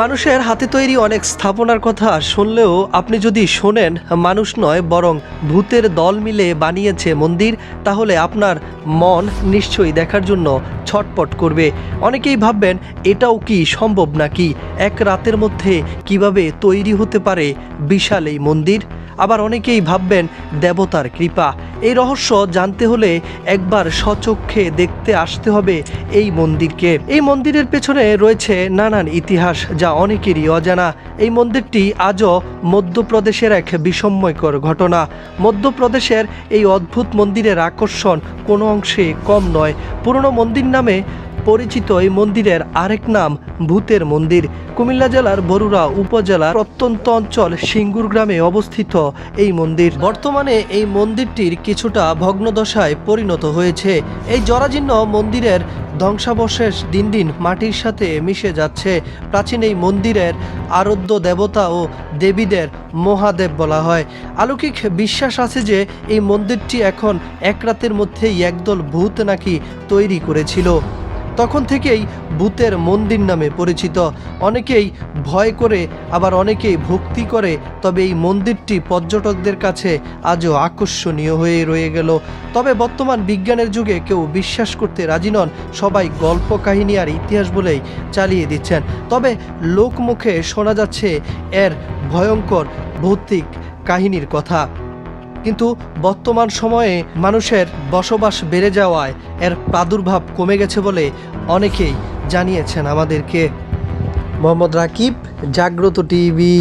মানুষের হাতে তৈরি অনেক স্থাপনার কথা শুনলেও আপনি যদি শোনেন, মানুষ নয়, বরং ভূতের দল মিলে বানিয়েছে মন্দির, তাহলে আপনার মন নিশ্চয়ই দেখার জন্য ছটপট করবে। অনেকেই ভাববেন, এটাও কি সম্ভব নাকি? এক রাতের মধ্যে কীভাবে তৈরি হতে পারে বিশাল এই মন্দির? আবার অনেকেই ভাববেন দেবতার কৃপা। এই রহস্য জানতে হলে একবার সচক্ষে দেখতে আসতে হবে এই মন্দিরকে। এই মন্দিরের পেছনে রয়েছে নানান ইতিহাস যা অনেকেরই অজানা। এই মন্দিরটি আজও মধ্যপ্রদেশের এক বিস্ময়কর ঘটনা। মধ্যপ্রদেশের এই অদ্ভুত মন্দিরের আকর্ষণ কোনো অংশে কম নয়। পুরনো মন্দির নামে পরিচিত এই মন্দিরের আরেক নাম ভূতের মন্দির। কুমিল্লা জেলার বরুড়া উপজেলার প্রত্যন্ত অঞ্চল সিঙ্গুর গ্রামে অবস্থিত এই মন্দির। বর্তমানে এই মন্দিরটির কিছুটা ভগ্নদশায় পরিণত হয়েছে। এই জরাজীর্ণ মন্দিরের ধ্বংসাবশেষ দিন দিন মাটির সাথে মিশে যাচ্ছে। প্রাচীন এই মন্দিরের আরাধ্য দেবতা ও দেবীদের মহাদেব বলা হয়। আলৌকিক বিশ্বাস আছে যে এই মন্দিরটি এখন এক রাতের মধ্যেই একদল ভূত নাকি তৈরি করেছিল। তখন থেকেই ভূতের মন্দির নামে পরিচিত। অনেকেই ভয় করে, আবার অনেকেই ভক্তি করে, তবে এই মন্দিরটি পর্যটকদের কাছে আজও আকর্ষণীয় হয়ে রয়ে গেল। তবে বর্তমান বিজ্ঞানের যুগে কেউ বিশ্বাস করতে রাজি নন, সবাই গল্প কাহিনী আর ইতিহাস বলেই চালিয়ে দিচ্ছেন। তবে লোকমুখে শোনা যাচ্ছে এর ভয়ঙ্কর ভৌতিক কাহিনীর কথা। কিন্তু বর্তমান সময়ে মানুষের বসবাস বেড়ে যাওয়ায় এর প্রাদুর্ভাব কমে গেছে বলে অনেকেই জানিয়েছেন আমাদেরকে। মোহাম্মদ রাকিব, জাগ্রত টিভি।